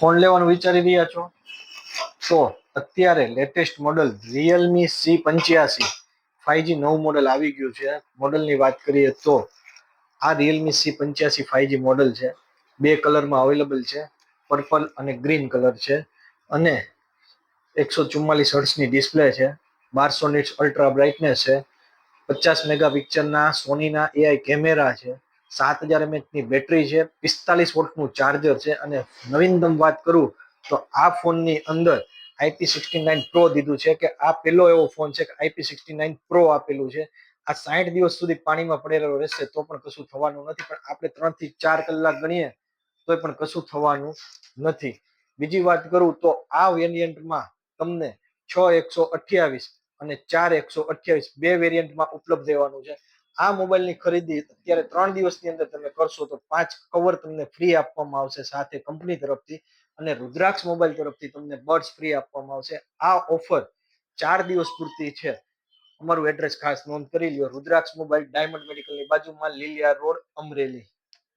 Phone લેવાનું વિચારી રહ્યા છો? તો અત્યારે લેટેસ્ટ મોડલ રિયલમી સી પંચ્યાસી ફાઈવજી નવું મોડલ આવી ગયું છે. મોડલની વાત કરીએ તો આ રિયલમી સી પંચ્યાસી ફાઈવજી મોડલ છે. બે કલરમાં અવેલેબલ છે. પર્પલ અને ગ્રીન કલર છે. અને એકસો ચુમ્માલીસ હર્ટ્સની ડિસ્પ્લે છે. બારસો નીટ્સ અલ્ટ્રા બ્રાઇટનેસ છે. પચાસ મેગા પિક્ચરના સોનીના એઆઈ કેમેરા છે. સાત હજાર એમએચની બેટરી છે, પિસ્તાલીસ વોટનું ચાર્જર છે અને નવીનતમ વાત કરું તો આ ફોનની અંદર આઈપી સિક્સટી નાઇન પ્રો દીધું છે કે આ પેલો એવો ફોન છે કે આઈપી સિક્સટી નાઇન પ્રો આપેલું છે. આ સાઠ દિવસ સુધી પાણીમાં પડેલો રહેશે તો પણ કશું થવાનું નથી, પણ આપણે ત્રણથી ચાર કલાક ગણીએ તો પણ કશું થવાનું નથી. બીજી વાત કરું તો આ વેરિયન્ટમાં તમને છ એકસો અઠ્યાવીસ અને ચાર એકસો અઠ્યાવીસ બે વેરિયન્ટમાં ઉપલબ્ધ રહેવાનું છે. આ મોબાઈલની ખરીદી અત્યારે ત્રણ દિવસની અંદર તમે કરશો તો પાંચ કવર તમને ફ્રી આપવામાં આવશે સાથે કંપની તરફથી અને રુદ્રાક્ષ મોબાઈલ તરફથી તમને બર્ડ્સ ફ્રી આપવામાં આવશે. આ ઓફર ચાર દિવસ પૂરતી છે. અમારું એડ્રેસ ખાસ નોંધ કરી લ્યો. રુદ્રાક્ષ મોબાઈલ ડાયમંડ મેડિકલની બાજુમાં લીલિયા રોડ અમરેલી.